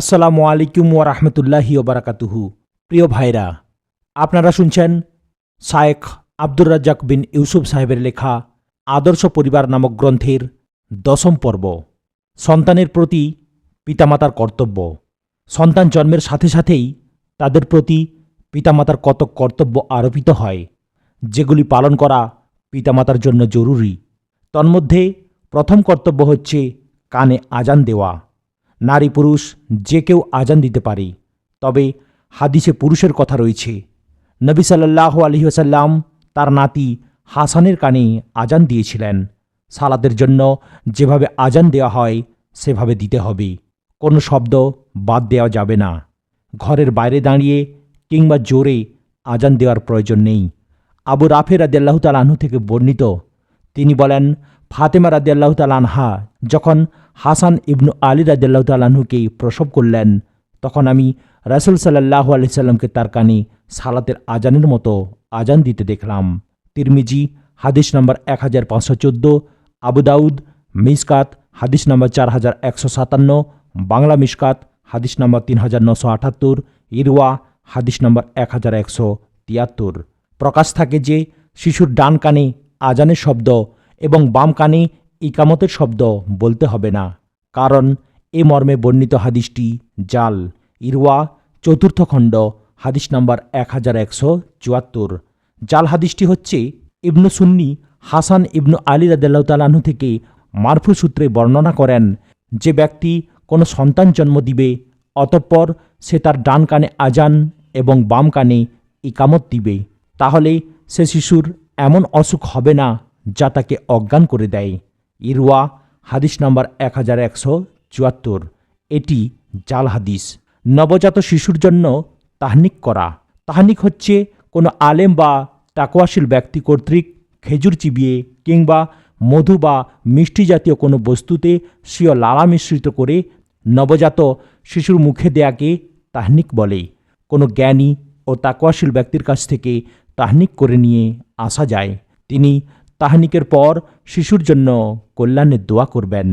আসসালামু আলাইকুম ওয়া রাহমাতুল্লাহি বারাকাতুহু। প্রিয় ভাইরা, আপনারা শুনছেন শায়েখ আব্দুর রাজ্জাক বিন ইউসুফ সাহেবের লেখা আদর্শ পরিবার নামক গ্রন্থের দশম পর্ব। সন্তানের প্রতি পিতামাতার কর্তব্য। সন্তান জন্মের সাথে সাথেই তাদের প্রতি পিতামাতার কত কর্তব্য আরোপিত হয়, যেগুলি পালন করা পিতামাতার জন্য জরুরি। তন্মধ্যে প্রথম কর্তব্য হচ্ছে কানে আজান দেওয়া। নারী পুরুষ যে কেউ আজান দিতে পারে। তবে হাদিসে পুরুষের কথা রয়েছে। নবী সাল্লাহ আলহিহাসাল্লাম তার নাতি হাসানের কানে আজান দিয়েছিলেন। সালাদের জন্য যেভাবে আজান দেওয়া হয়, সেভাবে দিতে হবে। কোনো শব্দ বাদ দেওয়া যাবে না। ঘরের বাইরে দাঁড়িয়ে কিংবা জোরে আজান দেওয়ার প্রয়োজন নেই। আবু রাফের রাফে রাদিয়াল্লাহ তালাহু থেকে বর্ণিত। তিনি বলেন ফাতেমা রাদিয়াল্লাহ তালানহা যখন হাসান ইবনু আলী রাদিয়াল্লাহ তালাহুকে প্রসব করলেন, তখন আমি রাসুল সাল্লাহ আলি সাল্লামকে তার কানে সালাতের আজানের মতো আজান দিতে দেখলাম। তিরমিজি, হাদিস নম্বর এক হাজার পাঁচশো চোদ্দ আবুদাউদ মিসকাত, হাদিস নম্বর চার হাজার একশো সাতান্ন, বাংলা মিসকাত, হাদিস নম্বর তিন হাজার নশো আটাত্তর, ইরওয়া, হাদিস নম্বর এক হাজার একশো তিয়াত্তর। প্রকাশ থাকে যে শিশুর ডান কানে আজানের শব্দ এবং বাম কানে ইকামতের শব্দ বলতে হবে না। কারণ এ মর্মে বর্ণিত হাদিসটি জাল, ইরওয়া, চতুর্থ খণ্ড, হাদিস নম্বর এক হাজার একশো চুয়াত্তর। জাল হাদিসটি হচ্ছে ইবনু সুন্নি হাসান ইবনু আলী রাদেল্লাহ তালাহু থেকে মারফু সূত্রে বর্ণনা করেন, যে ব্যক্তি কোনো সন্তান জন্ম দিবে, অতঃপর সে তার ডান কানে আজান এবং বাম কানে ইকামত দিবে। তাহলে সে শিশুর এমন অসুখ হবে না যা তাকে অজ্ঞান করে দেয়। ইরওয়া, হাদিস নম্বর এক হাজার একশো চুয়াত্তর। এটি জাল হাদিস। নবজাত শিশুর জন্য তাহনিক করা। তাহনিক হচ্ছে কোনো আলেম বা তাকওয়াশীল ব্যক্তি কর্তৃক খেজুর চিবিয়ে কিংবা মধু বা মিষ্টি জাতীয় কোনো বস্তুতে স্বীয় লালা মিশ্রিত করে নবজাত শিশুর মুখে দেয়াকে তাহনিক বলে। কোনো জ্ঞানী ও তাকোয়াশীল ব্যক্তির কাছ থেকে তাহনিক করে নিয়ে আসা যায়। তিনি তাহনিকের পর শিশুর জন্য কল্যাণের দোয়া করবেন।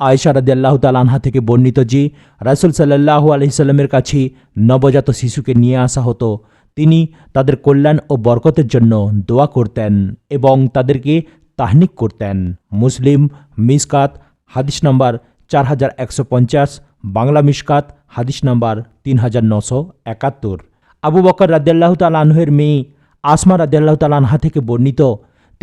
আয়সা রাদিয়াল্লাহু তালানহা থেকে বর্ণিত যে, রাসুল সাল্লাহু আলহিসাল্লামের কাছে নবজাত শিশুকে নিয়ে আসা হতো, তিনি তাদের কল্যাণ ও বরকতের জন্য দোয়া করতেন এবং তাদেরকে তাহনিক করতেন। মুসলিম মিসকাত, হাদিস নম্বর চার হাজার একশো পঞ্চাশ, বাংলা মিসকাত, হাদিস নম্বর তিন হাজার নশো একাত্তর। আবু বকর রাদিয়াল্লাহু তালানহের মেয়ে আসমা রাদিয়াল্লাহু তালানহা থেকে বর্ণিত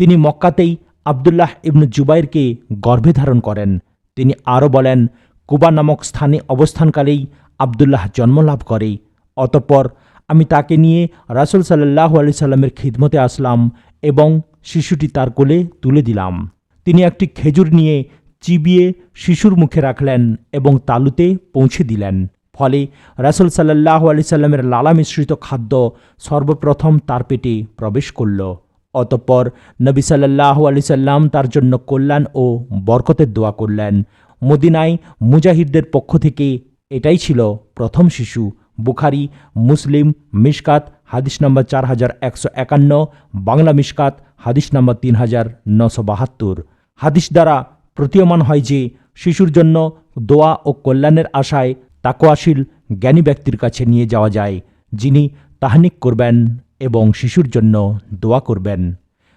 তিনি মক্কাতেই আবদুল্লাহ ইবনু জুবাইরকে গর্ভে ধারণ করেন। তিনি আরও বলেন, কুবা নামক স্থানে অবস্থানকালেই আবদুল্লাহ জন্মলাভ করে। অতঃপর আমি তাকে নিয়ে রাসুল সাল্লাহ আলি সাল্লামের খিদমতে আসলাম এবং শিশুটি তার কোলে তুলে দিলাম। তিনি একটি খেজুর নিয়ে চিবিয়ে শিশুর মুখে রাখলেন এবং তালুতে পৌঁছে দিলেন। ফলে রাসুল সাল্লাহ আলি সাল্লামের লালা মিশ্রিত খাদ্য সর্বপ্রথম তার পেটে প্রবেশ করল। অতঃপর নবী সাল্লাহ আলি সাল্লাম তার জন্য কল্যাণ ও বরকতের দোয়া করলেন। মদিনায় মুজাহিদদের পক্ষ থেকে এটাই ছিল প্রথম শিশু। বুখারি, মুসলিম, মিশকাত, হাদিস নম্বর চার হাজার একশো একান্ন, বাংলা মিশকাত, হাদিস নম্বর তিন হাজার নশো বাহাত্তর। হাদিস দ্বারা প্রতীয়মান হয় যে, শিশুর জন্য দোয়া ও কল্যাণের আশায় তাকোয়াশীল জ্ঞানী ব্যক্তির কাছে নিয়ে যাওয়া যায়, যিনি তাহানিক করবেন। এবং শিশুর জন্য দোয়া করবেন।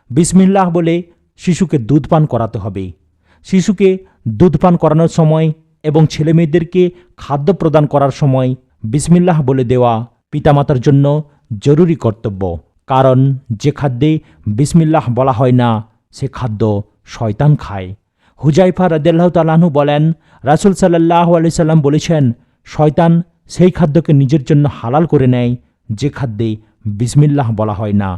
বিসমিল্লাহ বলে শিশুকে দুধ পান করাতে হবে। শিশুকে দুধ পান করানোর সময় এবং ছেলেমেয়েদেরকে খাদ্য প্রদান করার সময় বিসমিল্লাহ বলে দেওয়া পিতামাতার জন্য জরুরি কর্তব্য। কারণ যে খাদ্যে বিসমিল্লাহ বলা হয় না, সে খাদ্য শয়তান খায়। হুজাইফা রাদিয়াল্লাহ তালাহু বলেন, রাসুল সাল্লাহ সাল্লাম বলেছেন, শয়তান সেই খাদ্যকে নিজের জন্য হালাল করে নেয় যে খাদ্যে বিসমিল্লাহ বলা হয় না।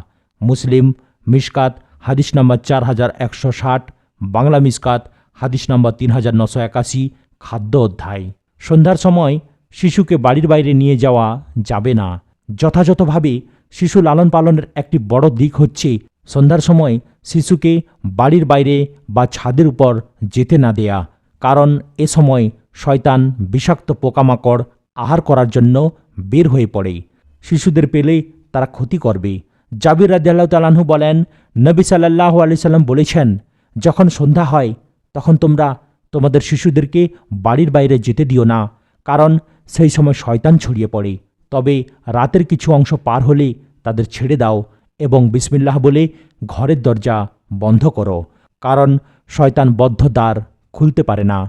মুসলিম, মিশকাত, হাদিস নম্বর চার হাজার একশো ষাট, বাংলা মিসকাত হাদিস নম্বর তিন হাজার নশো একাশি, খাদ্য অধ্যায়। সন্ধ্যার সময় শিশুকে বাড়ির বাইরে নিয়ে যাওয়া যাবে না। যথাযথভাবে শিশু লালন পালনের একটি বড় দিক হচ্ছে, সন্ধ্যার সময় শিশুকে বাড়ির বাইরে বা ছাদের উপর যেতে না দেয়া, কারণ এ সময় শয়তান বিষাক্ত পোকামাকড় আহার করার জন্য বের হয়ে পড়ে। শিশুদের পেলে তারা ক্ষতি করবে। জাবির রাজিয়াল্লাহ তালাহু বলেন, নবী সাল্লাহ আলি সাল্লাম বলেছেন, যখন সন্ধ্যা হয়, তখন তোমরা তোমাদের শিশুদেরকে বাড়ির বাইরে যেতে দিও না, কারণ সেই সময় শয়তান ছড়িয়ে পড়ে। তবে রাতের কিছু অংশ পার হলে তাদের ছেড়ে দাও এবং বিসমিল্লাহ বলে ঘরের দরজা বন্ধ করো, কারণ শয়তান বদ্ধ দ্বার খুলতে পারে না।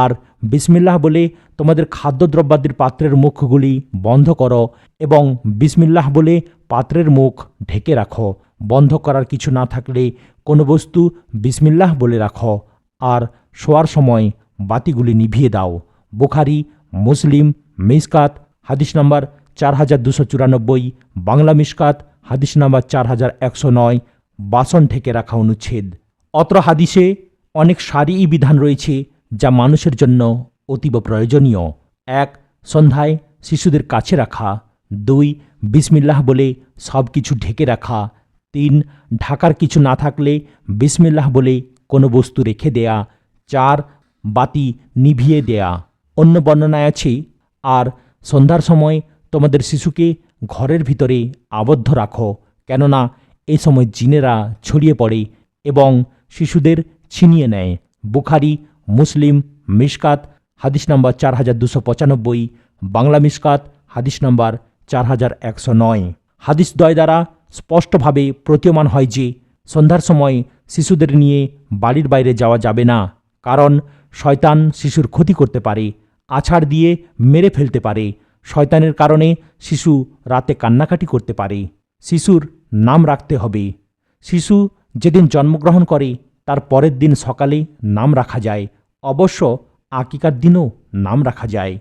আর বিসমিল্লাহ বলে তোমাদের খাদ্যদ্রব্যাদির পাত্রের মুখগুলি বন্ধ করো এবং বিসমিল্লাহ বলে পাত্রের মুখ ঢেকে রাখো। বন্ধ করার কিছু না থাকলে কোনো বস্তু বিসমিল্লাহ বলে রাখো। আর শোয়ার সময় বাতিগুলি নিভিয়ে দাও। বুখারি, মুসলিম, মিসকাত, হাদিস নাম্বার চার হাজার দুশো চুরানব্বই, বাংলা মিসকাত, হাদিস নাম্বার চার হাজার একশো নয়, বাসন ঢেকে রাখা অনুচ্ছেদ। অত্র হাদিসে অনেক সারি বিধান রয়েছে যা মানুষের জন্য অতীব প্রয়োজনীয়। এক, সন্ধ্যায় শিশুদের কাছে রাখা। দুই, বিসমিল্লাহ বলে সব কিছু ঢেকে রাখা। তিন, ঢাকার কিছু না থাকলে বিসমিল্লাহ বলে কোনো বস্তু রেখে দেয়া। চার, বাতি নিভিয়ে দেয়া। অন্য বর্ণনায় আছে, আর সন্ধ্যার সময় তোমাদের শিশুকে ঘরের ভিতরে আবদ্ধ রাখো, কেননা এ সময় জিনেরা ছড়িয়ে পড়ে এবং শিশুদের ছিনিয়ে নেয়। বুখারি মুসলিম, মিশকাত, হাদিস নম্বর চার হাজার দুশো পঁচানব্বই, বাংলা মিশকাত, হাদিস নম্বর চার হাজার একশো নয়। হাদিস দয় দ্বারা স্পষ্টভাবে প্রতীয়মান হয় যে, সন্ধ্যার সময় শিশুদের নিয়ে বাড়ির বাইরে যাওয়া যাবে না, কারণ শয়তান শিশুর ক্ষতি করতে পারে, আছাড় দিয়ে মেরে ফেলতে পারে, শয়তানের কারণে শিশু রাতে কান্নাকাটি করতে পারে, শিশুর নাম রাখতে হবে। শিশু যেদিন জন্মগ্রহণ করে তার পরের দিন সকালে নাম রাখা যায়। অবশ্য আকিকার দিনও নাম রাখা যায়।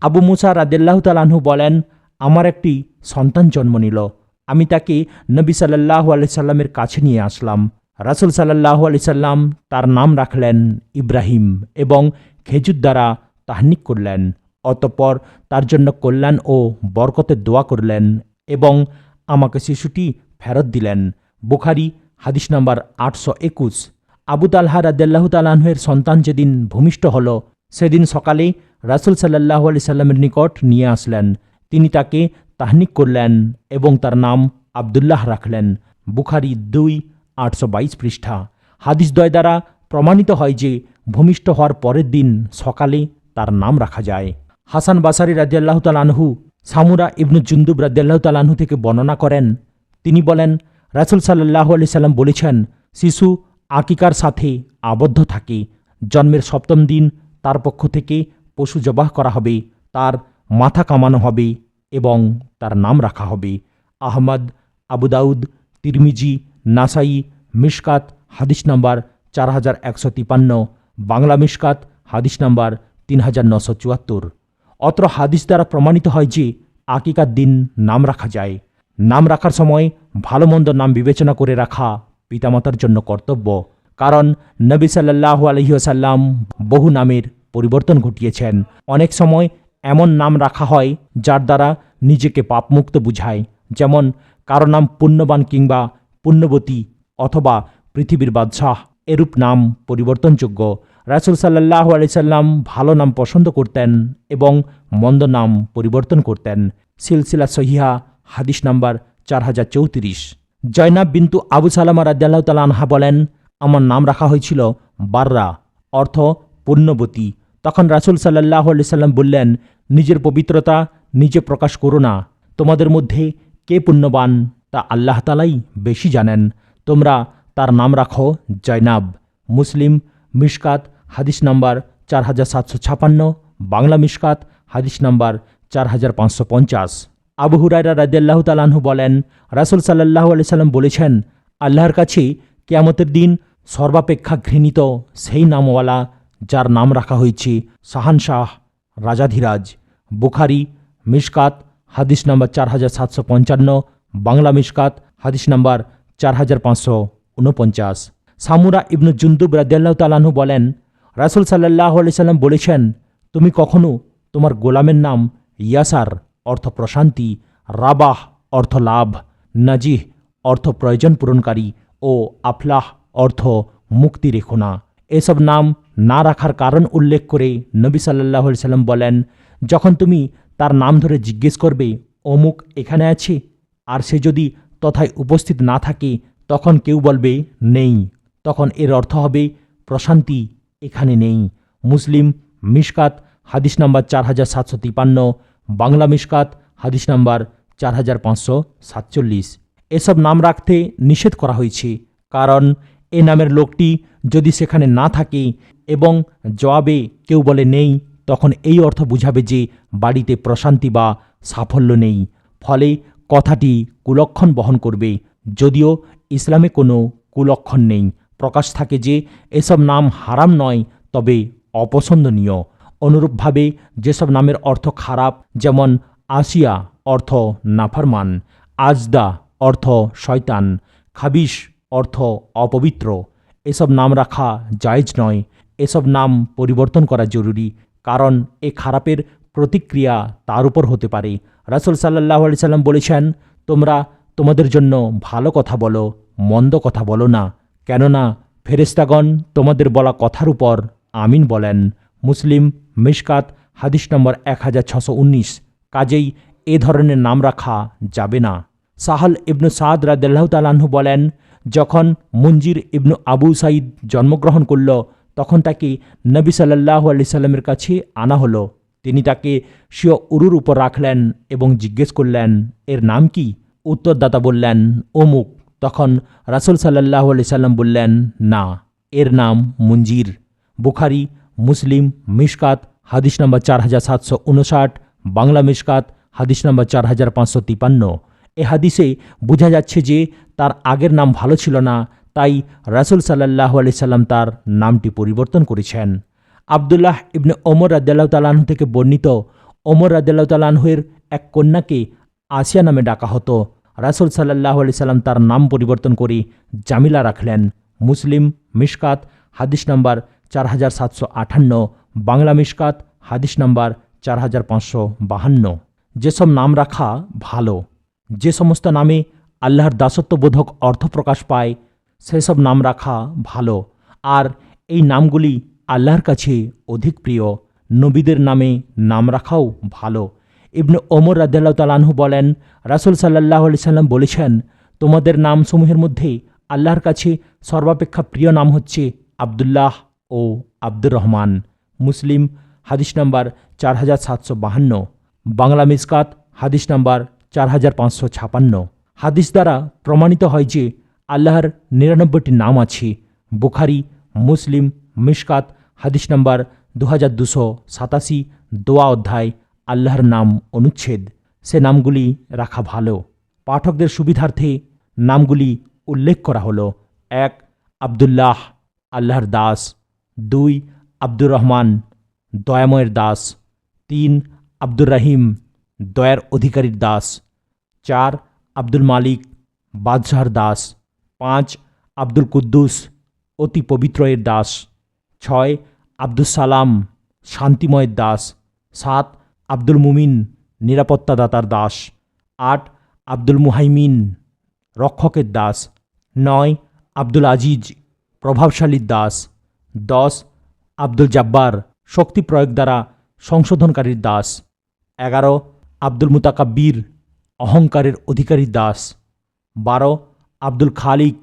আবু মুসা রাদেল্লাহ তালাহু বলেন, আমার একটি সন্তান জন্ম নিল। আমি তাকে নবী সাল্লাহ আলি সাল্লামের কাছে নিয়ে আসলাম। রাসুল সাল্লাহ আলি সাল্লাম তার নাম রাখলেন ইব্রাহিম এবং খেজুর দ্বারা তাহনিক করলেন। অতঃপর তার জন্য কল্যাণ ও বরকতের দোয়া করলেন এবং আমাকে শিশুটি ফেরত দিলেন। বুখারি, হাদিস নাম্বার আটশো একুশ। আবু তালহা রাদ্দাল্লাহ তালাহের সন্তান যেদিন ভূমিষ্ঠ হল, সেদিন সকালে রাসুল সাল্লাহ আলি সাল্লামের নিকট নিয়ে আসলেন। তিনি তাকে তাহনিক করলেন এবং তার নাম আবদুল্লাহ রাখলেন। বুখারি দুই, আটশো বাইশ পৃষ্ঠা। হাদিস দয় দ্বারা প্রমাণিত হয় যে ভূমিষ্ঠ হওয়ার পরের দিন সকালে তার নাম রাখা যায়। হাসান বাসারি রাজিয়াল্লাহ তালানহু সামুরা ইবনু জুন্দুব রাজিয়াল্লাহ তালানহু থেকে বর্ণনা করেন। তিনি বলেন, রাসুল সাল্লাহ আলি সাল্লাম বলেছেন, শিশু আকিকার সাথে আবদ্ধ থাকে। জন্মের সপ্তম দিন তার পক্ষ থেকে পশু জবাহ করা হবে, তার মাথা কামানো হবে এবং তার নাম রাখা হবে। আহমদ, আবু দাউদ, তিরমিজি, নাসাই, মিশকাত, হাদিস নাম্বার চার হাজার একশো তিপান্ন, বাংলা মিশকাত, হাদিস নাম্বার তিন হাজার নশো চুয়াত্তর। অত্র হাদিস দ্বারা প্রমাণিত হয় যে আকিকার দিন নাম রাখা যায়। নাম রাখার সময় ভালো মন্দ নাম বিবেচনা করে রাখা পিতামাতার জন্য কর্তব্য। কারণ নবী সাল্লাহ আলহিহাসাল্লাম বহু নামের পরিবর্তন ঘটিয়েছেন। অনেক সময় এমন নাম রাখা হয় যার দ্বারা নিজেকে পাপমুক্ত বুঝায়। যেমন কারও নাম পুণ্যবান কিংবা পুণ্যবতী অথবা পৃথিবীর বাদশাহ এরূপ নাম পরিবর্তনযোগ্য। রাসুল সাল্লাহ আলিয়াল্লাম ভালো নাম পছন্দ করতেন এবং মন্দ নাম পরিবর্তন করতেন। সিলসিলা সহিহা হাদিস নাম্বার চার হাজার চৌত্রিশ। জয়নাব বিন্তু আবু সালামা রাজ্লাহ তালা আনহা বলেন, আমার নাম রাখা হয়েছিল বাররা, অর্থ পুণ্যবতী। তখন রাসুল সাল্লাহ আলি সাল্লাম বললেন, নিজের পবিত্রতা নিজে প্রকাশ করো না। তোমাদের মধ্যে কে পুণ্যবান তা আল্লাহ তালাই বেশি জানেন। তোমরা তার নাম রাখো জয়নাব। মুসলিম মিশকাত, হাদিস নাম্বার চার হাজার সাতশো ছাপান্ন, বাংলা মিশকাত, হাদিস নাম্বার চার হাজার পাঁচশো পঞ্চাশ। আবু হুরাইরা রাজিয়াল্লাহ তালাহু বলেন, রাসুল সাল্লাহ আলি সাল্লাম বলেছেন, আল্লাহর কাছে কেয়ামতের দিন সর্বাপেক্ষা ঘৃণিত সেই নামওয়ালা যার নাম রাখা হয়েছে শাহানশাহ রাজাধিরাজ। বুখারি, মিশকাত, হাদিস নাম্বার চার হাজার সাতশো পঞ্চান্ন, বাংলা মিশকাত, হাদিস নাম্বার চার হাজার পাঁচশো ঊনপঞ্চাশ সামুরা ইবনু জুন্দুব রাজিয়াল্লাহ তালাহু বলেন, রাসুল সাল্লাহ আলি সাল্লাম বলেছেন, তুমি কখনো তোমার গোলামের নাম ইয়াসার অর্থ প্রশান্তি রাবাহ অর্থ লাভ নাজিহ অর্থ প্রয়োজন পূরণকারী ও আফলাহ অর্থ মুক্তি রেখো এসব নাম না রাখার কারণ উল্লেখ করে নবী সাল্লাহ সাল্লাম বলেন, যখন তুমি তার নাম ধরে জিজ্ঞেস করবে, অমুক এখানে আছে আর সে যদি তথায় উপস্থিত না থাকে, তখন কেউ বলবে, নেই তখন এর অর্থ হবে, প্রশান্তি এখানে নেই মুসলিম মিশকাত, হাদিস নাম্বার চার হাজার সাতশো তিপান্ন বাংলা মিশকাত, হাদিস নাম্বার চার হাজার পাঁচশো সাতচল্লিশ। এসব নাম রাখতে নিষেধ করা হয়েছে, কারণ এ নামের লোকটি যদি সেখানে না থাকে এবং জবাবে কেউ বলে নেই, তখন এই অর্থ বুঝাবে যে বাড়িতে প্রশান্তি বা সাফল্য নেই। ফলে কথাটি কুলক্ষণ বহন করবে। যদিও ইসলামে কোনো কুলক্ষণ নেই। প্রকাশ থাকে যে এসব নাম হারাম নয়, তবে অপছন্দনীয়। অনুরূপভাবে যেসব নামের অর্থ খারাপ, যেমন আসিয়া অর্থ নাফারমান, আজদা অর্থ শয়তান খাবিস অর্থ অপবিত্র, এসব নাম রাখা জায়েজ নয়। এসব নাম পরিবর্তন করা জরুরি, কারণ এ খারাপের প্রতিক্রিয়া তার উপর হতে পারে। রাসুল সাল্লাহ আলি সাল্লাম বলেছেন, তোমরা তোমাদের জন্য ভালো কথা বলো, মন্দ কথা বলো না। কেননা ফেরেস্তাগণ তোমাদের বলা কথার উপর আমিন বলেন। মুসলিম মিশকাত, হাদিস নম্বর এক হাজার ছশো উনিশ। কাজেই এ ধরনের নাম রাখা যাবে না। সাহাল ইবনু সাদ রাদেল্লাহ তালাহু বলেন, যখন মঞ্জির ইবনু আবু সাইদ জন্মগ্রহণ করল, তখন তাকে নবী সাল্লাহ আলি সাল্লামের কাছে আনা হলো। তিনি তাকে স্বীয় উরুর উপর রাখলেন এবং জিজ্ঞেস করলেন, এর নাম কি? উত্তরদাতা বললেন, অমুক। তখন রাসুল সাল্লাহ আলি সাল্লাম বললেন, না, এর নাম মঞ্জির বুখারি মুসলিম মিশকাত, হাদিস নম্বর চার হাজার সাতশো উনষাট, বাংলা মিশকাত, হাদিস নম্বর চার হাজার পাঁচশো তিপান্ন। এ হাদিসে বোঝা যাচ্ছে যে তার আগের নাম ভালো ছিল না, তাই রাসুল সাল্লাহ আলি সাল্লাম তার নামটি পরিবর্তন করেছেন। আবদুল্লাহ ইবনে ওমর রাদ্দাল্লাহ থেকে বর্ণিত, ওমর রাদ্দাল্লাহ তালাহের এক কন্যাকে আসিয়া নামে ডাকা হতো। রাসুল সাল্লাহ আলি সাল্লাম তার নাম পরিবর্তন করে জামিলা রাখলেন। মুসলিম মিশকাত, হাদিস নাম্বার চার হাজার সাতশো আটান্ন বাংলা মিশকাত, হাদিস নাম্বার চার হাজার পাঁচশো বাহান্ন। যেসব নাম রাখা ভালো, যে সমস্ত নামে আল্লাহর দাসত্ববোধক অর্থ প্রকাশ পায়, সেসব নাম রাখা ভালো। আর এই নামগুলি আল্লাহর কাছে অধিক প্রিয়, নবীদের নামে নাম রাখাও ভালো। ইবনে ওমর রাদ্দাল্লাহ তালাহু বলেন, রাসুল সাল্লাহ আলি সাল্লাম বলেছেন, তোমাদের নামসমূহের মধ্যে আল্লাহর কাছে সর্বাপেক্ষা প্রিয় নাম হচ্ছে আবদুল্লাহ ও আব্দুর রহমান। মুসলিম, হাদিস নাম্বার চার হাজার সাতশো বাহান্ন। বাংলা মিসকাত, হাদিস নাম্বার চার হাজার পাঁচশো ছাপান্ন। হাদিস দ্বারা প্রমাণিত হয় যে আল্লাহর নিরানব্বইটি নাম আছে। বুখারি, মুসলিম মিশকাত হাদিস নাম্বার দু হাজার দুশো সাতাশি, দোয়া অধ্যায়, আল্লাহর নাম অনুচ্ছেদ। সে নামগুলি রাখা ভালো। পাঠকদের সুবিধার্থে নামগুলি উল্লেখ করা হলো। এক, আবদুল্লাহ, আল্লাহর দাস। দুই, আব্দুর রহমান, দয়াময়ের দাস। তিন, আব্দুর রহিম, দয়ার অধিকারীর দাস। চার, আব্দুল মালিক, বাদশাহর দাস। পাঁচ, আব্দুল কুদ্দুস, অতি পবিত্রয়ের দাস। ছয় আব্দুল সালাম, শান্তিময়ের দাস। সাত, আব্দুল মুমিন, নিরাপত্তাদাতার দাস। আট, আব্দুল মুহাইমিন, রক্ষকের দাস। নয়, আব্দুল আজিজ, প্রভাবশালীর দাস। দশ, আব্দুল জাব্বার শক্তি প্রয়োগ দ্বারা সংশোধনকারীর দাস। এগারো, আব্দুল মুতাকাব্বির অহংকারের অধিকারীর দাস। বারো, আব্দুল খালিক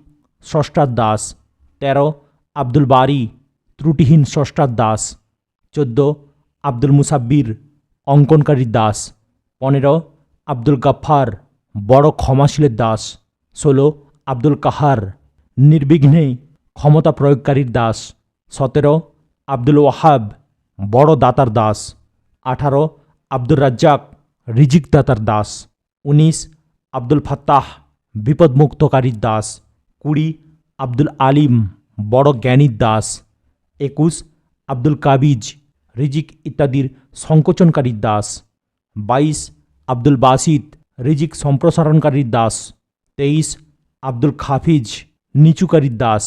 স্রষ্টার দাস। তেরো, আব্দুল বারি ত্রুটিহীন স্রষ্টার দাস। চোদ্দ, আব্দুল মুসাব্বির অঙ্কনকারীর দাস। পনেরো, আব্দুল গাফফার বড় ক্ষমাশীলের দাস। ষোলো, আব্দুল কাহার নির্বিঘ্নে ক্ষমতা প্রয়োগকারীর দাস। সতেরো, আব্দুল ওয়াহাব, বড় দাতার দাস। আঠারো, আব্দুর রাজ্জাক, রিজিক দাতার দাস। উনিশ, আব্দুল ফাত্তাহ, বিপদমুক্তকারীর দাস। কুড়ি, আব্দুল আলিম, বড় জ্ঞানীর দাস। একুশ, আব্দুল কাবিজ, রিজিক ইত্যাদির সংকোচনকারীর দাস। বাইশ, আব্দুল বাসিত, রিজিক সম্প্রসারণকারীর দাস। তেইশ, আব্দুল খাফিজ, নিচুকারীর দাস।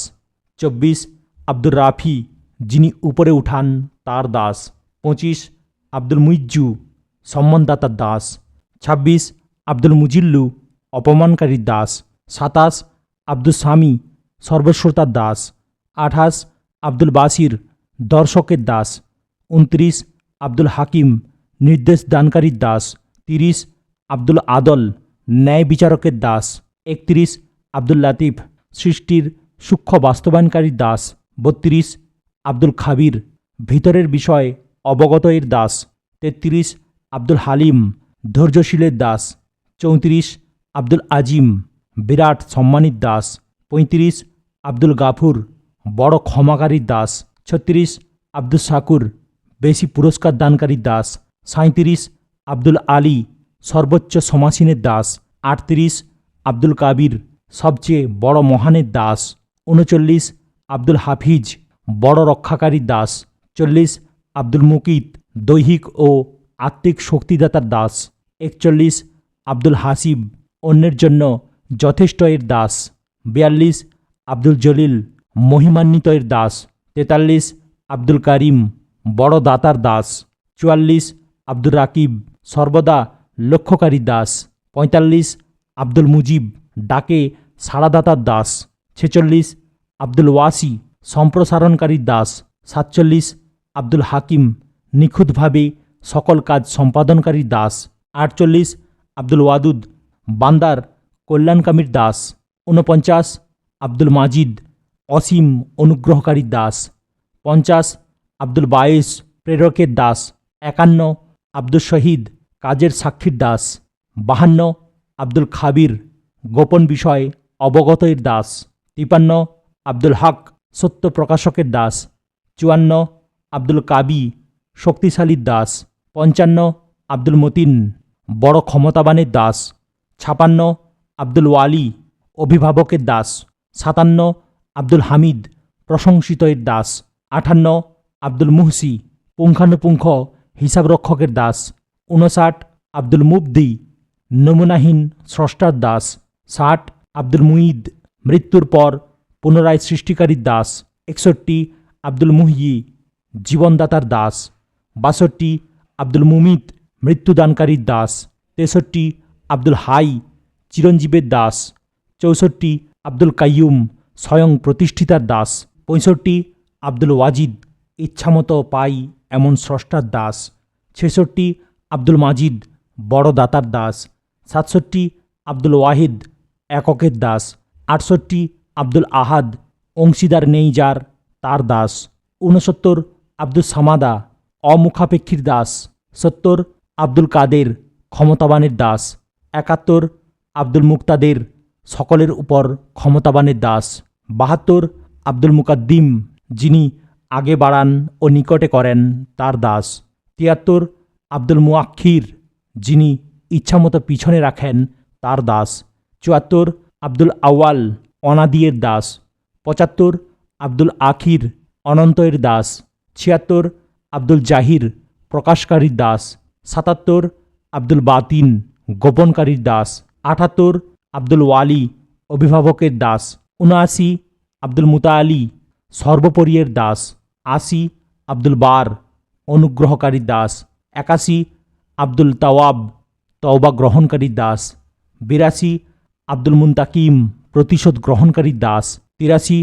চব্বিশ আব্দুল রাফি, যিনি উপরে উঠান, তার দাস। পঁচিশ, আব্দুল মুইজ্জু, সম্মানদাতার দাস। ছাব্বিশ, আব্দুল মুজিল্লু অপমানকারীর দাস। সাতাশ, আব্দুল স্বামী সর্বশ্রোতার দাস। আঠাশ, আব্দুল বাসির, দর্শকের দাস। উনত্রিশ, আব্দুল হাকিম, নির্দেশ দানকারীর দাস। তিরিশ, আব্দুল আদল, ন্যায় বিচারকের দাস। একত্রিশ, আব্দুল লাতিফ, সৃষ্টির সূক্ষ্ম বাস্তবায়নকারীর দাস। বত্রিশ, আব্দুল খাবির, ভিতরের বিষয় অবগত এর দাস। তেত্রিশ, আব্দুল হালিম, ধৈর্যশীলের দাস। চৌত্রিশ, আব্দুল আজিম, বিরাট সম্মানিত দাস। পঁয়ত্রিশ, আব্দুল গাফুর, বড় ক্ষমাকারীর দাস। ছত্রিশ, আব্দুল শাকুর বেশি পুরস্কার দানকারী দাস। সাঁত্রিশ আব্দুল আলী, সর্বোচ্চ সমাসীনের দাস। আটত্রিশ, আব্দুল কাবির, সবচেয়ে বড় মহানের দাস। উনচল্লিশ আব্দুল হাফিজ, বড় রক্ষাকারী দাস। চল্লিশ, আব্দুল মুকিত, দৈহিক ও আত্মিক শক্তিদাতার দাস। একচল্লিশ, আব্দুল হাসিব, অন্যের জন্য যথেষ্ট এর দাস। বিয়াল্লিশ, আব্দুল জলিল, মহিমান্বিত এর দাস। তেতাল্লিশ, আব্দুল কারিম, বড় দাতার দাস। চুয়াল্লিশ আব্দুল রাকিব, সর্বদা লক্ষ্যকারী দাস। পঁয়তাল্লিশ, আব্দুল মুজিব, ডাকে সাড়াদাতার দাস। ছেচল্লিশ আব্দুল ওয়াসি, সম্প্রসারণকারী দাস, সাতচল্লিশ, আব্দুল হাকিম, নিখুঁতভাবে সকল কাজ সম্পাদনকারী দাস, আটচল্লিশ, আব্দুল ওয়াদুদ, বান্দার কল্যাণকামীর দাস, ঊনপঞ্চাশ, আব্দুল মাজিদ, অসীম অনুগ্রহকারী দাস, পঞ্চাশ, আব্দুল বায়েস, প্রেরকের দাস, একান্ন, আব্দুল শহীদ, কাজের সাক্ষীর দাস, বাহান্ন, আব্দুল খাবির, গোপন বিষয় অবগতের দাস, তিপান্ন আব্দুল হক, সত্য প্রকাশকের দাস। চুয়ান্ন, আব্দুল কাবি শক্তিশালীর দাস। পঞ্চান্ন, আব্দুল মতিন, বড় ক্ষমতাবানের দাস। ছাপান্ন, আব্দুল ওয়ালি, অভিভাবকের দাস। সাতান্ন, আব্দুল হামিদ প্রশংসিতের দাস। আটান্ন আব্দুল মুহসি, পুঙ্খানুপুঙ্খ হিসাবরক্ষকের দাস। উনষাট আব্দুল মুবদি, নমুনাহীন স্রষ্টার দাস। ষাট, আব্দুল মুঈদ, মৃত্যুর পর পুনরায় সৃষ্টিকারীর দাস। একষট্টি, আব্দুল মুহি জীবনদাতার দাস। বাষট্টি, আব্দুল মুমিত, মৃত্যুদানকারীর দাস। তেষট্টি, আব্দুল হাই, চিরঞ্জীবের দাস। চৌষট্টি, আব্দুল কাইয়ুম, স্বয়ং প্রতিষ্ঠিতার দাস। পঁয়ষট্টি, আব্দুল ওয়াজিদ, ইচ্ছামতো পাই এমন স্রষ্টার দাস। ছেষট্টি, আব্দুল মাজিদ, বড় দাতার দাস। সাতষট্টি, আব্দুল ওয়াহিদ, এককের দাস। আটষট্টি আব্দুল আহাদ, অংশীদার নেই যার, তার দাস। ঊনসত্তর আব্দুল সামাদা, অমুখাপেক্ষীর দাস। সত্তর, আব্দুল কাদের, ক্ষমতাবানের দাস। একাত্তর, আব্দুল মুক্তাদের, সকলের উপর ক্ষমতাবানের দাস। বাহাত্তর, আব্দুল মুকাদ্দিম, যিনি আগে বাড়ান ও নিকটে করেন, তার দাস। তিয়াত্তর, আব্দুল মুআক্ষির যিনি ইচ্ছামতো পিছনে রাখেন, তার দাস। চুয়াত্তর, আব্দুল আওয়াল অনাদিয়ের দাস। পঁচাত্তর, আব্দুল আখির অনন্তের দাস। ছিয়াত্তর, আব্দুল জাহির প্রকাশকারীর দাস। সাতাত্তর, আব্দুল বাতিন গোপনকারীর দাস। আটাত্তর, আব্দুল ওয়ালি অভিভাবকের দাস। উনআশি, আব্দুল মুতাআলি সর্বোপরিয়ের দাস। আশি, আব্দুল বার অনুগ্রহকারী দাস। একাশি, আব্দুল তাওয়াব তওবা গ্রহণকারী দাস। বিরাশি, আব্দুল মুন্তাকিম প্রতিশোধ গ্রহণকারী দাস, তিরাশি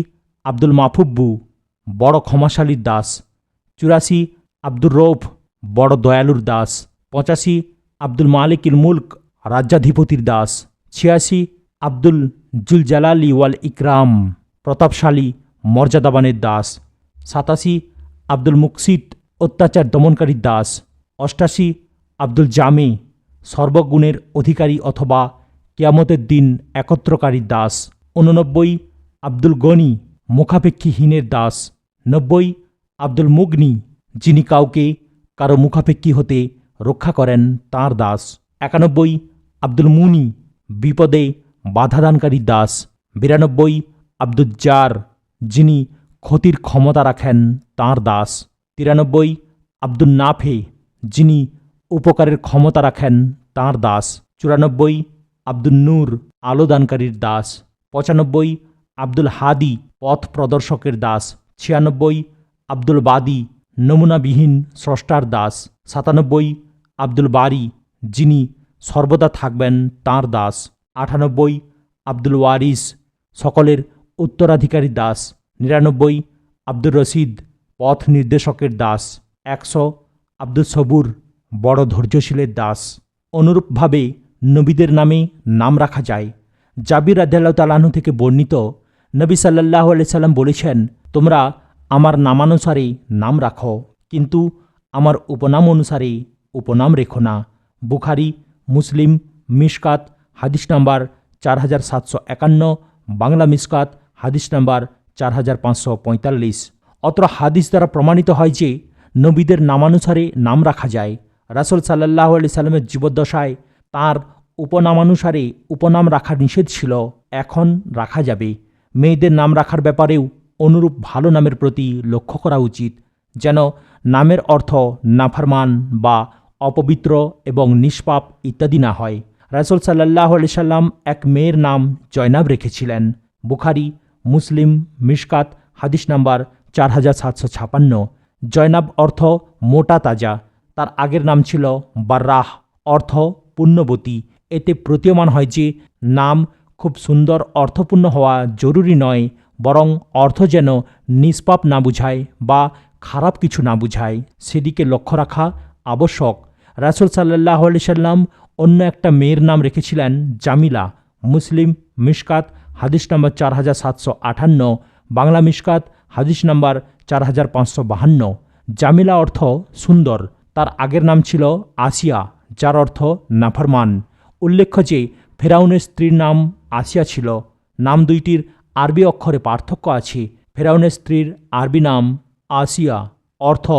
আব্দুল মাফুব্বু বড় ক্ষমাশালীর দাস, চুরাশি আব্দুর রৌফ, বড় দয়ালুর দাস, পঁচাশি আব্দুল মালিকিল মুল্ক, রাজ্যাধিপতির দাস, ছিয়াশি আব্দুল জুল জালালি ওয়াল ইকরাম, প্রতাপশালী মর্যাদাবানের দাস, সাতাশি আব্দুল মুকসিদ অত্যাচার দমনকারীর দাস, অষ্টাশি আব্দুল জামি, সর্বগুণের অধিকারী অথবা কেয়ামতের দিন একত্রকারী দাস। উননব্বই আব্দুল গনি, মুখাপেক্ষীহীনের দাস। নব্বই, আব্দুল মুগনি, যিনি কাউকে কারও মুখাপেক্ষী হতে রক্ষা করেন, তাঁর দাস। একানব্বই, আব্দুল মুনি, বিপদে বাধাদানকারী দাস। বিরানব্বই, আব্দুল জার, যিনি ক্ষতির ক্ষমতা রাখেন, তাঁর দাস। তিরানব্বই, আব্দুল নাফে, যিনি উপকারের ক্ষমতা রাখেন, তাঁর দাস। চুরানব্বই আব্দুল নূর আলোদানকারীর দাস, পঁচানব্বই আব্দুল হাদি পথ প্রদর্শকের দাস, ছিয়ানব্বই আব্দুল বাদি নমুনাবিহীন স্রষ্টার দাস, সাতানব্বই আব্দুল বারি যিনি সর্বদা থাকবেন তাঁর দাস, আটানব্বই আব্দুল ওয়ারিস সকলের উত্তরাধিকারী দাস, নিরানব্বই আব্দুর রশিদ পথ নির্দেশকের দাস, একশো আব্দুল সবুর বড় ধৈর্যশীলের দাস। অনুরূপভাবে নবীদের নামে নাম রাখা যায়। জাবির আদাল্লাহ তালাহু থেকে বর্ণিত নবী সাল্লাহ সাল্লাম বলেছেন, তোমরা আমার নামানুসারে নাম রাখো, কিন্তু আমার উপনাম অনুসারে উপনাম রেখো না। বুখারি, মুসলিম, মিশকাত, হাদিস নাম্বার চার হাজার সাতশো একান্ন, বাংলা মিসকাত হাদিস নাম্বার চার হাজার পাঁচশো পঁয়তাল্লিশ। অত্র হাদিস দ্বারা প্রমাণিত হয় যে, নবীদের নামানুসারে নাম রাখা যায়। রাসুল সাল্লাহ আলি সাল্লামের জীবদ্দশায় তাঁর উপনামানুসারে উপনাম রাখা নিষেধ ছিল, এখন রাখা যাবে। মেয়েদের নাম রাখার ব্যাপারেও অনুরূপ ভালো নামের প্রতি লক্ষ্য করা উচিত, যেন নামের অর্থ নাফারমান বা অপবিত্র এবং নিষ্পাপ ইত্যাদি না হয়। রাসুল সাল্লাহ আলি সাল্লাম এক মেয়ের নাম জয়নাব রেখেছিলেন। বুখারি, মুসলিম, মিশকাত, হাদিস নাম্বার চার হাজার সাতশো ছাপান্ন। জয়নাব অর্থ মোটা তাজা, তার আগের নাম ছিল বার্রাহ, অর্থ পুণ্যবতী এতে প্রতীয়মান হয় যে, নাম খুব সুন্দর অর্থপূর্ণ হওয়া জরুরি নয়, বরং অর্থ যেন নিষ্পাপ না বুঝায় বা খারাপ কিছু না বুঝায়। সেদিকে লক্ষ্য রাখা আবশ্যক। রাসুল সাল্লাহ আলি সাল্লাম অন্য একটা মেয়ের নাম রেখেছিলেন জামিলা। মুসলিম মিশকাত, হাদিস নম্বর চার হাজার সাতশো আটান্ন, বাংলা মিশকাত, হাদিস নম্বর চার হাজার পাঁচশো বাহান্ন। জামিলা অর্থ সুন্দর। তার আগের নাম ছিল আসিয়া। যার অর্থ নাফরমান। উল্লেখ্য যে, ফেরাউনের স্ত্রীর নাম আসিয়া ছিল। নাম দুইটির আরবি অক্ষরে পার্থক্য আছে। ফেরাউনের স্ত্রীর আরবি নাম আসিয়া, অর্থ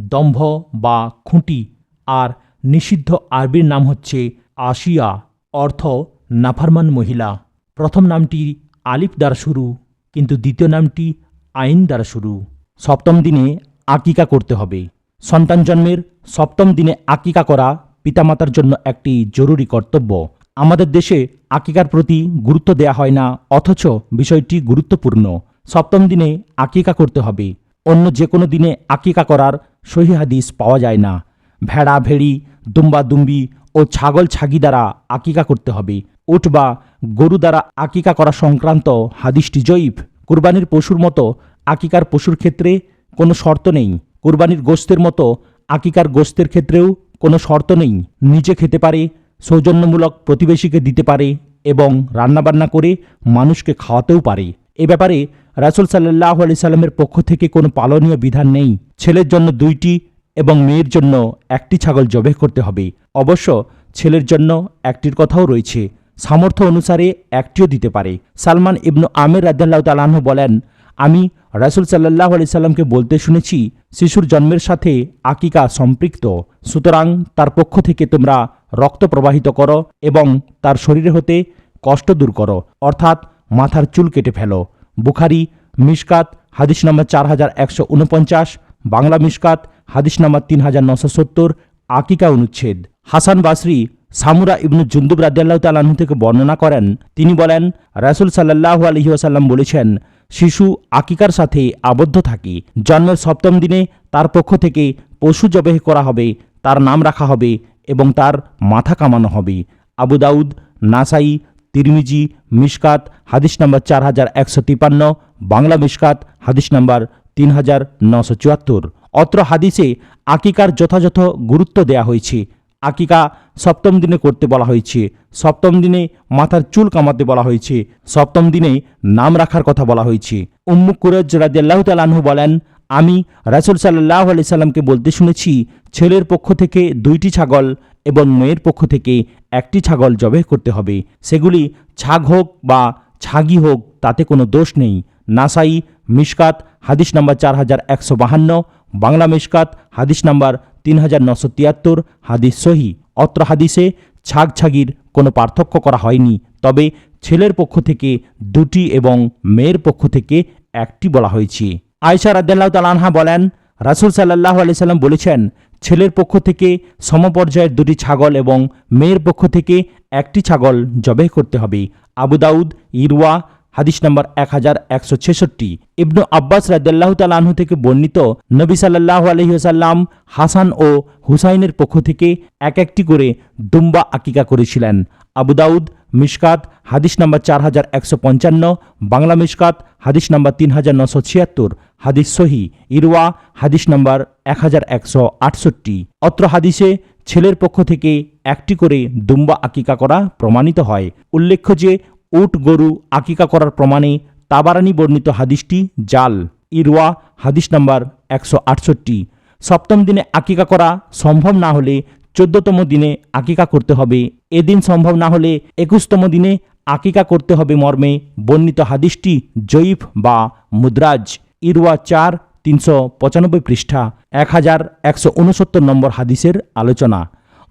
দম্ভ বা খুঁটি। আর নিষিদ্ধ আরবির নাম হচ্ছে আসিয়া, অর্থ নাফারমান মহিলা। প্রথম নামটি আলিফ দ্বারা শুরু, কিন্তু দ্বিতীয় নামটি আইন দ্বারা শুরু। সপ্তম দিনে আকিকা করতে হবে। সন্তান জন্মের সপ্তম দিনে আকিকা করা পিতামাতার জন্য একটি জরুরি কর্তব্য। আমাদের দেশে আকিকার প্রতি গুরুত্ব দেয়া হয় না, অথচ বিষয়টি গুরুত্বপূর্ণ। সপ্তম দিনে আকিকা করতে হবে। অন্য যে কোনো দিনে আকিকা করার সহি হাদিস পাওয়া যায় না। ভেড়া, ভেড়ি, দুম্বা, দুম্বি ও ছাগল, ছাগি দ্বারা আকিকা করতে হবে। উট বা গরু দ্বারা আকিকা করা সংক্রান্ত হাদিসটি জয়ীফ। কুরবানির পশুর মতো আকিকার পশুর ক্ষেত্রে কোনো শর্ত নেই। কুরবানির গোস্তের মতো আকিকার গোস্তের ক্ষেত্রেও কোনো শর্ত নেই। নিজে খেতে পারে, সৌজন্যমূলক প্রতিবেশীকে দিতে পারে এবং রান্নাবান্না করে মানুষকে খাওয়াতেও পারে। এ ব্যাপারে রাসুল সাল্লাহ আলি সাল্লামের পক্ষ থেকে কোনো পালনীয় বিধান নেই। ছেলের জন্য দুইটি এবং মেয়ের জন্য একটি ছাগল জবে করতে হবে। অবশ্য ছেলের জন্য একটির কথাও রয়েছে। সামর্থ্য অনুসারে একটিও দিতে পারে। সালমান ইবনু আমির রাজ্লাহ তালাহ বলেন, আমি রাসুল সাল্লাহ আলি সাল্লামকে বলতে শুনেছি শিশুর জন্মের সাথে আকিকা সম্পৃক্ত। সুতরাং তার পক্ষ থেকে তোমরা রক্ত প্রবাহিত করো এবং তার শরীরে হতে কষ্ট দূর করো। অর্থাৎ মাথার চুল কেটে ফেলো। বুখারি, মিশকাত, হাদিস নম্বর চার হাজার একশো উনপঞ্চাশ, বাংলা মিশকাত, হাদিস নম্বর তিন হাজার নশো সত্তর, আকিকা অনুচ্ছেদ। হাসান বাসরি, সামুরা ইবনু জুন্দুব রাদিয়াল্লাহ তালাহু থেকে বর্ণনা করেন। তিনি বলেন, রাসুল সাল্লাহ আলহি আসাল্লাম বলেছেন শিশু আকিকার সাথে আবদ্ধ থাকে। জন্মের সপ্তম দিনে তার পক্ষ থেকে পশু জবেহ করা হবে, তার নাম রাখা হবে এবং তার মাথা কামানো হবে। আবু দাউদ, নাসাই, তিরমিজি, মিশকাত, হাদিস নম্বর চার হাজার একশো তিপান্ন, বাংলা মিশকাত, হাদিস নম্বর তিন হাজার নশো চুয়াত্তর। অত্র হাদিসে আকিকার যথাযথ গুরুত্ব দেয়া হয়েছে। আকিকা সপ্তম দিনে করতে বলা হয়েছে। সপ্তম দিনে মাথার চুল কামাতে বলা হয়েছে। সপ্তম দিনে নাম রাখার কথা বলা হয়েছে। উম্মু কুরজ রাজিয়াল্লাহ তালাহু বলেন, আমি রাসুল সাল্লাহ আলি সাল্লামকে বলতে শুনেছি, ছেলের পক্ষ থেকে দুইটি ছাগল এবং মেয়ের পক্ষ থেকে একটি ছাগল জবে করতে হবে। সেগুলি ছাগ হোক বা ছাগি হোক, তাতে কোনো দোষ নেই। নাসাই মিশকাত হাদিস নাম্বার চার হাজার একশো বাহান্ন, বাংলা মিশকাত হাদিস নাম্বার তিন হাজার নশো তিয়াত্তর হাদিস সহি। অত্র হাদিসে ছাগ ছাগির কোনো পার্থক্য করা হয়নি, তবে ছেলের পক্ষ থেকে দুটি এবং মেয়ের পক্ষ থেকে একটি বলা হয়েছে। আয়সা রাদ্দাল্লাহ তালানহা বলেন, রাসুল সাল্লাহ আলি সাল্লাম বলেছেন, ছেলের পক্ষ থেকে সমপর্যায়ের দুটি ছাগল এবং মেয়ের পক্ষ থেকে একটি ছাগল জবেহ করতে হবে। আবু দাউদ, ইরওয়া হাদিস নম্বর এক হাজার একশো ছেষট্টি। ইবনু আব্বাস রাদ্দাল্লাহ তালাহু থেকে বর্ণিত নবী সাল্লাহ আলহিহাসাল্লাম হাসান ও হুসাইনের পক্ষ থেকে এক একটি করে দুম্বা আকিকা করেছিলেন। আবু দাউদ মিশকাত হাদিস নম্বর চার হাজার একশো পঞ্চান্ন, বাংলা মিশকাত হাদিস নম্বর তিন হাজার নশো ছিয়াত্তর, হাদিস সহি ইরওয়া হাদিস নম্বর এক হাজার একশো আটষট্টি। অত্র হাদিসে ছেলের পক্ষ থেকে একটি করে দুম্বা আকিকা করা প্রমাণিত হয়। উল্লেখ্য যে উট, গরু, আকিকা করার প্রমাণে তাবারানি বর্ণিত হাদিসটি জাল। ইরওয়া, হাদিস নাম্বার একশো আটষট্টি। সপ্তম দিনে আকিকা করা সম্ভব না হলে চোদ্দতম দিনে আকিকা করতে হবে। এদিন সম্ভব না হলে একুশতম দিনে আকিকা করতে হবে মর্মে বর্ণিত হাদিসটি জয়ীফ বা মুদ্রাজ। ইরওয়া চার, তিনশো পঁচানব্বই পৃষ্ঠা, এক হাজার একশো উনসত্তর নম্বর হাদিসের আলোচনা।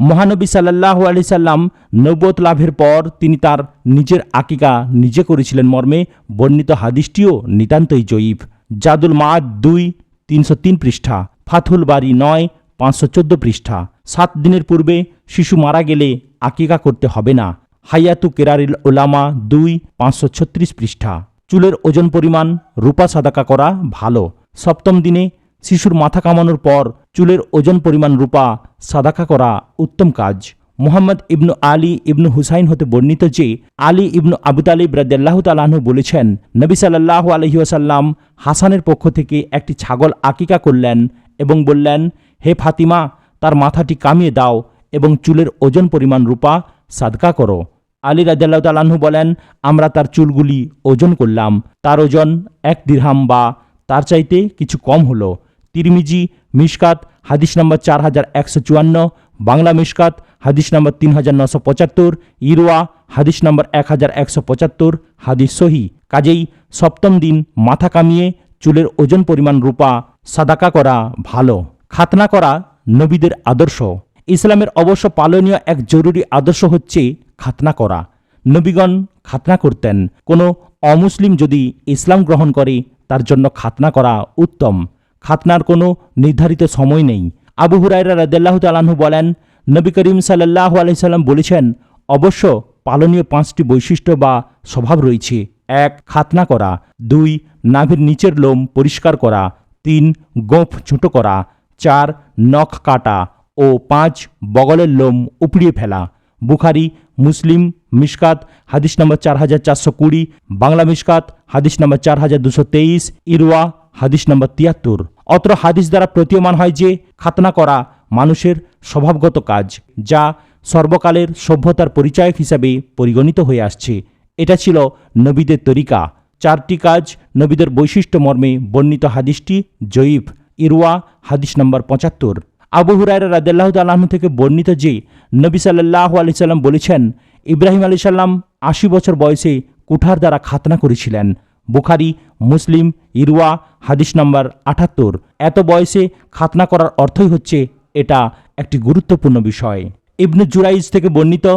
মহানবী সাল্লাহ আলি সাল্লাম নব্বত লাভের পর তিনি তার নিজের আকিকা নিজে করেছিলেন মর্মে, বর্ণিত হাদিসটিও নিতান্তই জয়ীফ জাদুল মাদ দুই, তিনশো তিন পৃষ্ঠা ফাথুল বাড়ি নয়, পাঁচশো চোদ্দ পৃষ্ঠা। সাত দিনের পূর্বে শিশু মারা গেলে আকিকা করতে হবে না। হাইয়াতু কেরারিল ওলামা দুই, পাঁচশো ছত্রিশ পৃষ্ঠা। চুলের ওজন পরিমাণ রূপা সাদাকা করা ভালো। সপ্তম দিনে শিশুর মাথা কামানোর পর চুলের ওজন পরিমাণ রূপা, সাদাকা করা উত্তম কাজ। মোহাম্মদ ইবনু আলী ইবনু হুসাইন হতে বর্ণিত যে, আলী ইবনু আবু তালিব রাদ্দাল্লাহ তালাহু বলেছেন, নবী সাল্লাহ আলহিউসাল্লাম হাসানের পক্ষ থেকে একটি ছাগল আকিকা করলেন এবং বললেন, হে ফাতিমা, তার মাথাটি কামিয়ে দাও এবং চুলের ওজন পরিমাণ রূপা, সাদকা করো। আলী রাজ্লাহ তালাহু বলেন, আমরা তার চুলগুলি ওজন করলাম। তার ওজন এক দিরহাম বা তার চাইতে কিছু কম হলো। তিরমিজি, মিশকাত, হাদিস নম্বর চার হাজার একশো চুয়ান্ন, বাংলা মিশকাত, হাদিস নম্বর তিন হাজার নশো পঁচাত্তর, ইরোয়া, হাদিস নম্বর এক হাজার একশো পঁচাত্তর, হাদিস সহি। কাজেই সপ্তম দিন মাথা কামিয়ে চুলের ওজন পরিমাণ রূপা, সাদাকা করা ভালো। খাতনা করা নবীদের আদর্শ। ইসলামের অবশ্য পালনীয় এক জরুরি আদর্শ হচ্ছে খাতনা করা। নবীগণ খাতনা করতেন। কোনো অমুসলিম যদি ইসলাম গ্রহণ করে, তার জন্য খাতনা করা উত্তম। খাতনার কোনো নির্ধারিত সময় নেই। আবু হুরাইরা রাদেল্লাহ তালাহু বলেন, নবী করিম সাল্লাহ আলাইসাল্লাম বলেছেন, অবশ্য পালনীয় পাঁচটি বৈশিষ্ট্য বা স্বভাব রয়েছে। এক, খাতনা করা। দুই, নাভির নিচের লোম পরিষ্কার করা। তিন, গোঁফ ছোটো করা। চার, নখ কাটা। ও পাঁচ, বগলের লোম উপড়িয়ে ফেলা। বুখারি, মুসলিম, মিশকাত, হাদিস নম্বর চার হাজার চারশো কুড়ি, বাংলা মিশকাত, হাদিস নম্বর চার হাজার দুশো তেইশ, ইরওয়া হাদিস নম্বর তিয়াত্তর। অত্র হাদিস দ্বারা প্রতীয়মান হয় যে, খাতনা করা মানুষের স্বভাবগত কাজ, যা সর্বকালের সভ্যতার পরিচায়ক হিসাবে পরিগণিত হয়ে আসছে। এটা ছিল নবীদের তরিকা। চারটি কাজ নবীদের বৈশিষ্ট্য মর্মে বর্ণিত হাদিসটি জয়ীফ। ইরওয়া, হাদিস নম্বর পঁচাত্তর। আবু হুরায়রা রাদেল্লাহ তাল্লাহ্ন থেকে বর্ণিত যে, নবী সাল্লাহ আলি সাল্লাম বলেছেন, ইব্রাহিম আলী সাল্লাম আশি বছর বয়সে কুঠার দ্বারা খাতনা করেছিলেন। বুখারি, মুসলিম, ইরওয়া, হাদিস নম্বর আটাত্তর। এত বয়সে খাতনা করার অর্থই হচ্ছে এটা একটি গুরুত্বপূর্ণ বিষয়। ইবনু জুরাইজ থেকে বর্ণিত,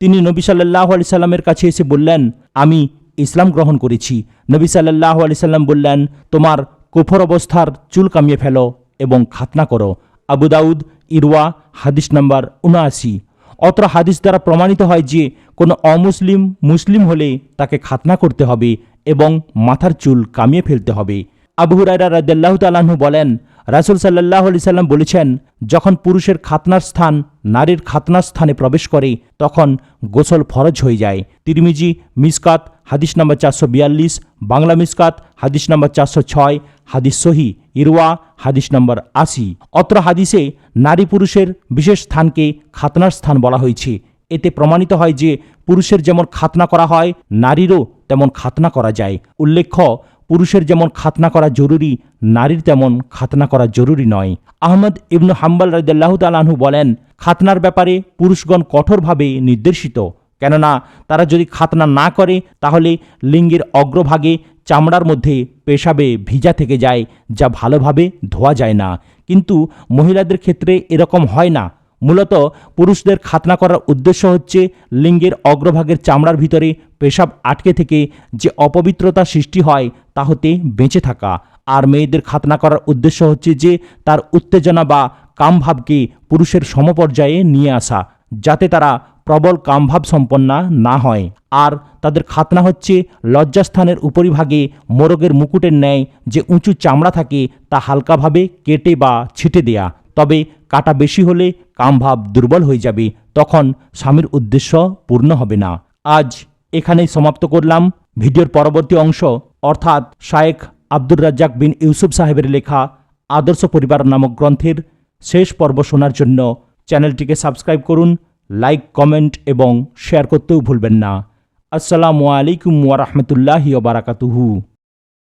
তিনি নবী সাল্লাহ আলি সাল্লামের কাছে এসে বললেন, আমি ইসলাম গ্রহণ করেছি। নবী সাল্লাহ আলি সাল্লাম বললেন, তোমার কুফর অবস্থার চুল কামিয়ে ফেলো এবং খাতনা করো। আবু দাউদ, ইরওয়া, হাদিস নাম্বার উনআশি। অত্র হাদিস দ্বারা প্রমাণিত হয় যে কোনো অমুসলিম মুসলিম হলে তাকে খাতনা করতে হবে এবং মাথার চুল কামিয়ে ফেলতে হবে। আবু হুরাইরা রাদ্দাল্লাহ তালাহু বলেন, রাসুল সাল্লাহ আলি সাল্লাম বলেছেন, যখন পুরুষের খাতনার স্থান নারীর খাতনার স্থানে প্রবেশ করে, তখন গোসল ফরজ হয়ে যায়। তিরমিজি, মিসকাত, হাদিস নম্বর চারশো বিয়াল্লিশ, বাংলা মিসকাত, হাদিস নম্বর চারশো ছয়, হাদিস সহি। ইরওয়া, হাদিস নম্বর আশি। অত্র হাদিসে নারী পুরুষের বিশেষ স্থানকে খাতনার স্থান বলা হয়েছে। এতে প্রমাণিত হয় যে পুরুষের যেমন খাতনা করা হয়, নারীরও তেমন খাতনা করা যায়। উল্লেখ্য, পুরুষের যেমন খাতনা করা জরুরি, নারীর তেমন খাতনা করা জরুরি নয়। আহমদ ইবনু হাম্বাল রাইদাল্লাহ তালাহু বলেন, খাতনার ব্যাপারে পুরুষগণ কঠোরভাবে নির্দেশিত। কেননা, তারা যদি খাতনা না করে, তাহলে লিঙ্গের অগ্রভাগে চামড়ার মধ্যে পেশাবে ভিজা থেকে যায়, যা ভালোভাবে ধোয়া যায় না। কিন্তু মহিলাদের ক্ষেত্রে এরকম হয় না। মূলত পুরুষদের খাতনা করার উদ্দেশ্য হচ্ছে লিঙ্গের অগ্রভাগের চামড়ার ভিতরে পেশাব আটকে থেকে যে অপবিত্রতা সৃষ্টি হয়, তা হতে বেঁচে থাকা। আর মেয়েদের খাতনা করার উদ্দেশ্য হচ্ছে যে তার উত্তেজনা বা কামভাবকে পুরুষের সমপর্যায়ে নিয়ে আসা, যাতে তারা প্রবল কামভাব সম্পন্না না হয়। আর তাদের খাতনা হচ্ছে, লজ্জাস্থানের উপরিভাগে মোরগের মুকুটের ন্যায় যে উঁচু চামড়া থাকে, তা হালকাভাবে কেটে বা ছিটে দেয়া। তবে কাটা বেশি হলে কামভাব দুর্বল হয়ে যাবে, তখন স্বামীর উদ্দেশ্য পূর্ণ হবে না। আজ এখানেই সমাপ্ত করলাম। ভিডিওর পরবর্তী অংশ, অর্থাৎ শায়েখ আব্দুর রাজ্জাক বিন ইউসুফ সাহেবের লেখা আদর্শ পরিবার নামক গ্রন্থের শেষ পর্ব শোনার জন্য চ্যানেলটিকে সাবস্ক্রাইব করুন। লাইক কমেন্ট এবং শেয়ার করতেও ভুলবেন না। আসসালামু আলাইকুম ওয়ারহমতুল্লাহি ওয়া বারাকাতুহু।